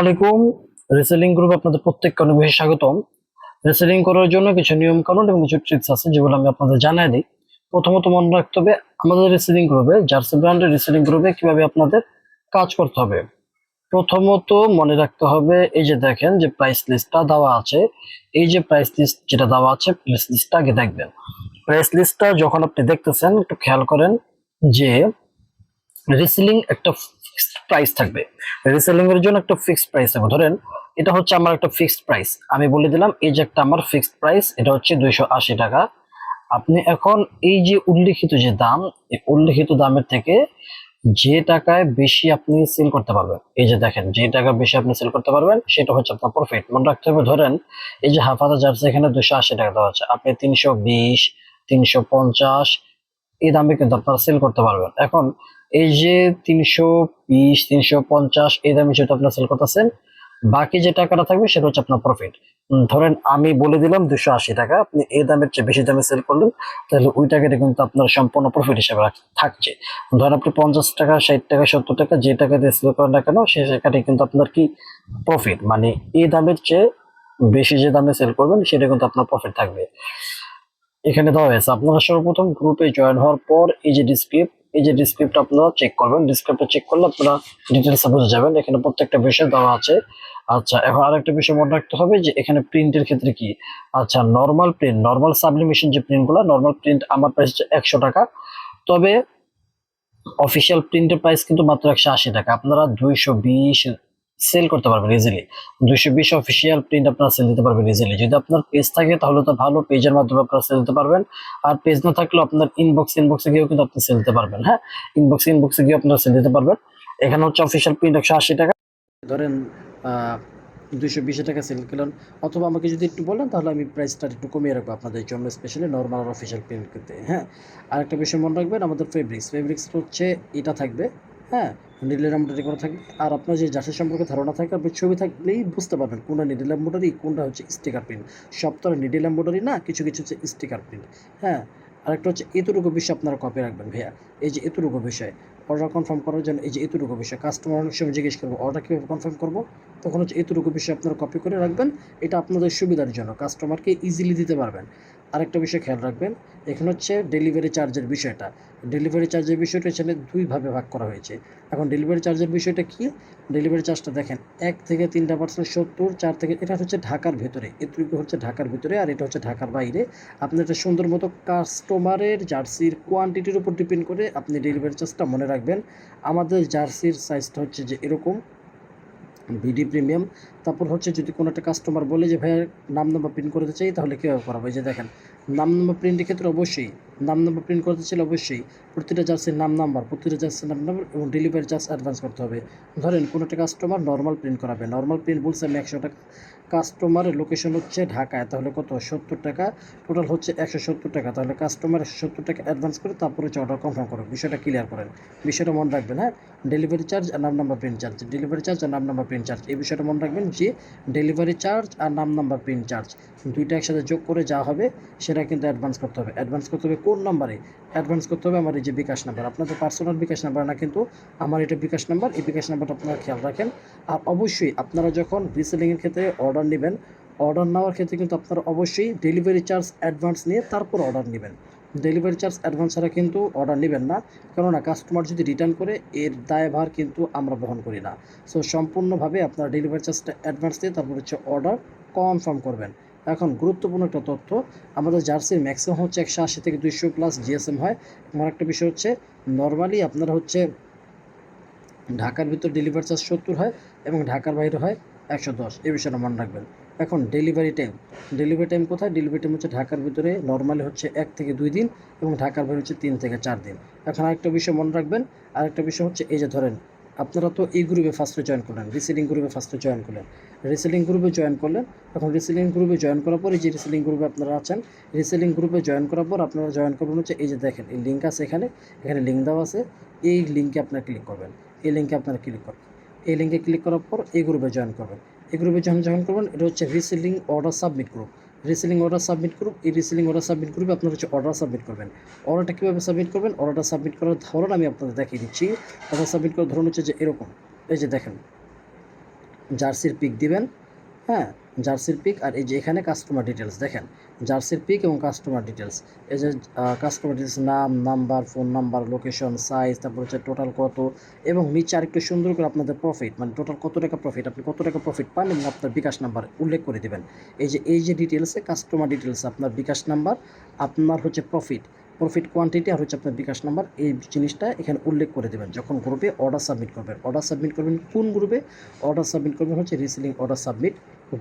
আলাইকুম। রেসেলিং গ্রুপ আপনাদের প্রত্যেককে অনেক বেশি স্বাগতম। রেসেলিং করার জন্য কিছু নিয়ম কানুন এবং কিছু ট্রিক্স আছে যেগুলো আমি আপনাদের জানাই দিই। প্রথমত মনে রাখতে হবে, আমাদের রেসেলিং গ্রুপে জার্সি ব্র্যান্ডের রেসেলিং গ্রুপে কীভাবে আপনাদের কাজ করতে হবে। প্রথমত মনে রাখতে হবে, এই যে দেখেন যে প্রাইস লিস্টটা দেওয়া আছে, এই যে প্রাইস লিস্ট যেটা দেওয়া আছে প্রাইস লিস্টটা আগে দেখবেন। প্রাইস লিস্টটা যখন আপনি দেখতেছেন, একটু খেয়াল করেন যে রেসেলিং একটা প্রাইস থাকবে। রিসেলিং এর জন্য একটা ফিক্সড প্রাইস থাকবে। ধরেন, এটা হচ্ছে আমার একটা ফিক্সড প্রাইস আমি বলে দিলাম, এই যে একটা আমার ফিক্সড প্রাইস এটা হচ্ছে দুইশো আশি টাকা। আপনি এখন এই যে উল্লিখিত যে দাম, এই উল্লিখিত দামের থেকে যে টাকায় বেশি আপনি সেল করতে পারবেন, এই যে দেখেন, যে টাকা বেশি আপনি সেল করতে পারবেন, সেটা হচ্ছে আপনার প্রফিট মনে রাখতে হবে, ধরেন, এই যে হাফ হাজার জার্সি এখানে দুশো আশি টাকা দেওয়া হচ্ছে আপনি তিনশো বিশ, তিনশো পঞ্চাশ, এই দামে কিন্তু আপনারা সেল করতে পারবেন। এখন এই যে তিনশো বিশ, তিনশো পঞ্চাশ, এই দামে যেহেতু আপনার সেল করতেছেন, বাকি যে টাকাটা থাকবে সেটা হচ্ছে আপনার প্রফিট ধরেন আমি বলে দিলাম দুশো আশি টাকা, আপনি এই দামের চেয়ে বেশি দামে সেল করলেন, তাহলে ওই টাকাটা কিন্তু আপনার সম্পূর্ণ প্রফিট হিসাবে থাকছে। ধরেন আপনি পঞ্চাশ টাকা, ষাট টাকা, সত্তর টাকা যে টাকা দিয়ে সেল করেন না কেন সেই টাকাটাই কিন্তু আপনার কি প্রফিট মানে এই দামের চেয়ে বেশি যে দামে সেল করবেন, সেটা কিন্তু আপনার প্রফিট থাকবে। এখানে দেওয়া হয়েছে, আপনারা সর্বপ্রথম গ্রুপে জয়েন হওয়ার পর এই যে ডিসক্রিপ্ট এই যে ডিসক্রিপ্ট আপনারা চেক করবেন। ডিসক্রিপ্টটা চেক করলে আপনারা ডিটেলসে বুঝে যাবেন এখানে প্রত্যেকটা বিষয় দেওয়া আছে। আচ্ছা এখন আরেকটা বিষয় মনে রাখতে হবে যে এখানে প্রিন্টের ক্ষেত্রে কি? আচ্ছা নর্মাল প্রিন্ট নর্মাল সাবলিমেশন যে প্রিন্টগুলো নর্মাল প্রিন্ট আমার প্রাইস হচ্ছে একশো টাকা। তবে অফিসিয়াল প্রিন্টের প্রাইস কিন্তু মাত্র একশো আশি টাকা। আপনারা দুইশো বিশ সেল করতে পারবেন ইজিলি দুইশো বিশ অফিসিয়াল প্রিন্ট আপনারা সেল দিতে পারবেন ইজিলি যদি আপনার পেজ থাকে, তাহলে তো ভালো পেজের মাধ্যমে আপনারা সেল দিতে পারবেন। আর পেজ না থাকলেও আপনার ইনবক্স ইনবক্সে গিয়েও কিন্তু আপনি সেল দিতে পারবেন হ্যাঁ? ইনবক্স ইনবক্সে গিয়ে আপনারা সেল দিতে পারবেন। এখানে হচ্ছে অফিসিয়াল প্রিন্ট একশো আশি টাকা। ধরেন দুইশো বিশ টাকা সেল করলেন। অথবা আমাকে যদি একটু বলেন, তাহলে আমি প্রাইসটা একটু কমিয়ে রাখব আপনাদের জন্য স্পেশালি নর্মাল অফিসিয়াল প্রিন্ট করতে হ্যাঁ? আরেকটা বিষয় মনে রাখবেন, আমাদের ফেব্রিক্স ফেব্রিক্স হচ্ছে, এটা থাকবে হ্যাঁ নিডেল এমব্রয়ডারি করা থাকবে আর আপনার যে জাসের সম্পর্কে ধারণা থাকে আপনি ছবি থাকলেই বুঝতে পারবেন কোনটা নিডেল এমব্রয়ডারি কোনটা হচ্ছে স্টিকার প্রিন্ট সব তো নিডেল এমব্রয়ডারি না, কিছু কিছু হচ্ছে স্টিকার প্রিন্ট হ্যাঁ আরেকটা হচ্ছে এতটুকু বিষয় আপনারা কপি রাখবেন ভাইয়া। এই যে এতটুকু বিষয় অর্ডার কনফার্ম করার জন্য এই যে এতটুকু বিষয় কাস্টমার অনেক সময় জিজ্ঞেস করব অর্ডার কীভাবে কনফার্ম করব? তখন হচ্ছে এতটুকু বিষয় আপনারা কপি করে রাখবেন। এটা আপনাদের সুবিধার জন্য কাস্টমারকে ইজিলি দিতে পারবেন। আরেকটা বিষয় খেয়াল রাখবেন, এখানে হচ্ছে ডেলিভারি চার্জের বিষয়টা। ডেলিভারি চার্জের বিষয়টা এখানে দুইভাবে ভাগ করা হয়েছে। এখন ডেলিভারি চার্জের বিষয়টা কি? ডেলিভারি চার্জটা দেখেন, এক থেকে তিনটা পার্সেন্ট সত্তর, চার থেকে, এটা হচ্ছে ঢাকার ভেতরে এটুকু হচ্ছে ঢাকার ভেতরে আর এটা হচ্ছে ঢাকার বাইরে। আপনি একটা সুন্দর মতো কাস্টমারের জার্সির কোয়ান্টিটির উপর ডিপেন্ড করে আপনি ডেলিভারি চার্জটা মনে রাখবেন। আমাদের জার্সির সাইজটা হচ্ছে যে এরকম। BD premium. তারপর হচ্ছে যদি কোনো একটা কাস্টমার বলে যে, ভাইয়া, নাম নাম্বার প্রিন্ট করতে চাই, তাহলে কীভাবে করাবো? এই যে দেখেন নাম নাম্বার প্রিন্টের ক্ষেত্রে অবশ্যই, নাম নাম্বার প্রিন্ট করতে চাইলে অবশ্যই প্রতিটা জার্সির নাম নাম্বার প্রতিটা জার্সির নাম নাম্বার এবং ডেলিভারি চার্জ অ্যাডভান্স করতে হবে। ধরেন কোনো একটা কাস্টমার নর্মাল প্রিন্ট করাবে নর্মাল প্রিন্ট বলছে আমি একশো টাকা কাস্টমারের লোকেশন হচ্ছে ঢাকায়, তাহলে কত? সত্তর টাকা টোটাল হচ্ছে একশো সত্তর টাকা, তাহলে কাস্টমার সত্তর টাকা অ্যাডভান্স করে তারপরে হচ্ছে অর্ডার কনফার্ম করো, বিষয়টা ক্লিয়ার করেন। বিষয়টা মনে রাখবেন হ্যাঁ? ডেলিভারি চার্জ আর নাম number print charge delivery charge আর নাম নাম্বার প্রিন্ট চার্জ এই বিষয়টা মনে রাখবেন যে ডেলিভারি চার্জ আর নাম নাম্বার প্রিন্ট চার্জ দুইটা একসাথে যোগ করে যা হবে সেটা কিন্তু অ্যাডভান্স করতে হবে। অ্যাডভান্স করতে হবে কোন নাম্বারে অ্যাডভান্স করতে হবে আমার এই যে বিকাশ নাম্বার আপনাদের পার্সোনাল বিকাশ নাম্বার না কিন্তু আমার এটা বিকাশ নাম্বার এই বিকাশ নাম্বারটা আপনারা খেয়াল রাখেন। আর অবশ্যই আপনারা যখন রিসেলিংয়ের ক্ষেত্রে অর্ডার নেবেন অর্ডার নেওয়ার ক্ষেত্রে কিন্তু আপনারা অবশ্যই ডেলিভারি চার্জ অ্যাডভান্স নিয়ে তারপর অর্ডার নেবেন। ডেলিভারি চার্জ অ্যাডভান্স ছাড়া কিন্তু অর্ডার নেবেন না। কেননা কাস্টমার যদি রিটার্ন করে, এর দায়ভার কিন্তু আমরা বহন করি না। সো সম্পূর্ণভাবে আপনারা ডেলিভারি চার্জটা অ্যাডভান্স দিয়ে তারপর হচ্ছে অর্ডার কনফার্ম করবেন। এখন গুরুত্বপূর্ণ একটা তথ্য, আমাদের জার্সির ম্যাক্সিমাম হচ্ছে একশো আশি থেকে দুইশো প্লাস জিএসএম হয়। এবং একটা বিষয় হচ্ছে, নর্মালি আপনারা হচ্ছে ঢাকার ভিতর ডেলিভারি চার্জ সত্তর হয় এবং ঢাকার বাইরে হয় একশো দশ। এই বিষয়টা মনে রাখবেন। এখন ডেলিভারি টাইম ডেলিভারি টাইম কোথায়? ডেলিভারি টাইম হচ্ছে ঢাকার ভিতরে নর্মালি হচ্ছে এক থেকে দুই দিন এবং ঢাকার বাইরে হচ্ছে তিন থেকে চার দিন। এখন আরেকটা বিষয় মনে রাখবেন, আরেকটা বিষয় হচ্ছে এই যে ধরেন আপনারা তো এই গ্রুপে ফার্স্টে জয়েন করলেন রিসেলিং গ্রুপে ফার্স্টে জয়েন করলেন। রিসেলিং গ্রুপে জয়েন করলেন, এখন রিসেলিং গ্রুপে জয়েন করার পর যে রিসেলিং গ্রুপে আপনারা আছেন রিসেলিং গ্রুপে জয়েন করার পর আপনারা জয়েন করবেন হচ্ছে এই যে দেখেন, এই লিঙ্ক আছে এখানে এখানে লিঙ্ক দেওয়া আছে, এই লিঙ্কে আপনারা ক্লিক করবেন, এই লিঙ্কে আপনারা ক্লিক করবেন। এই লিঙ্কে ক্লিক করার পর এই গ্রুপে জয়েন করবেন। এই গ্রুপে যখন জয়েন করবেন, এটা হচ্ছে reselling order submit group reselling order submit group এই রিসেলিং অর্ডার সাবমিট গ্রুপে আপনারা হচ্ছে অর্ডার সাবমিট করবেন। অর্ডারটা কীভাবে সাবমিট করবেন? অর্ডারটা সাবমিট করার ধরন আমি আপনাদের দেখিয়ে দিচ্ছি। অর্ডার সাবমিট করার ধরন হচ্ছে যে এরকম। এই যে দেখেন, জার্সির পিক দিবেন হ্যাঁ? জার্সির পিক আর এই যে এখানে কাস্টমার ডিটেলস দেখেন, জার্সির পিক এবং কাস্টমার ডিটেলস এই যে কাস্টমার ডিটেলস নাম number phone number location size তারপর হচ্ছে টোটাল কত এবং নিচে আরেকটু সুন্দর করে আপনাদের প্রফিট মানে টোটাল কত টাকা প্রফিট আপনি কত টাকা প্রফিট পান এবং আপনার বিকাশ নাম্বার উল্লেখ করে দেবেন। এই যে এই যে ডিটেলসে কাস্টমার ডিটেলস আপনার বিকাশ নাম্বার আপনার হচ্ছে প্রফিট প্রফিট কোয়ান্টিটি আর হচ্ছে আপনার বিকাশ নাম্বার এই জিনিসটা এখানে উল্লেখ করে দেবেন। যখন গ্রুপে অর্ডার সাবমিট করবেন অর্ডার সাবমিট করবেন কোন গ্রুপে অর্ডার সাবমিট করবেন হচ্ছে রিসিলিং অর্ডার সাবমিট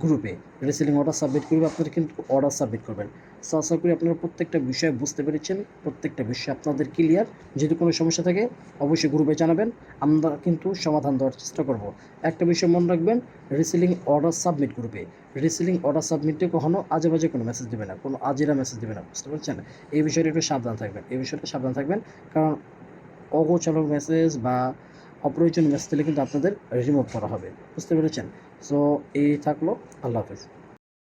গ্রুপে রিসিলিং অর্ডার সাবমিট করবে, আপনারা কিন্তু অর্ডার সাবমিট করবেন। সো আশা করি আপনারা প্রত্যেকটা বিষয় বুঝতে পেরেছেন, প্রত্যেকটা বিষয় আপনাদের ক্লিয়ার যদি কোনো সমস্যা থাকে, অবশ্যই গ্রুপে জানাবেন, আমরা কিন্তু সমাধান দেওয়ার চেষ্টা করব। একটা বিষয় মনে রাখবেন রিসিলিং অর্ডার সাবমিট গ্রুপে রিসিলিং অর্ডার সাবমিটে কখনো আজে বাজে কোনো মেসেজ দেবে না, কোনো আজেরা মেসেজ দেবে না, বুঝতে পারছেন? এই বিষয়টা একটু সাবধান থাকবেন, এই বিষয়টা সাবধান থাকবেন, কারণ অগোচালক মেসেজ বা অপ্রয়োজনীয় মেসেজ দিলে কিন্তু আপনাদের রিমুভ করা হবে। বুঝতে পেরেছেন? সো এই থাকল। আল্লাহ হাফেজ।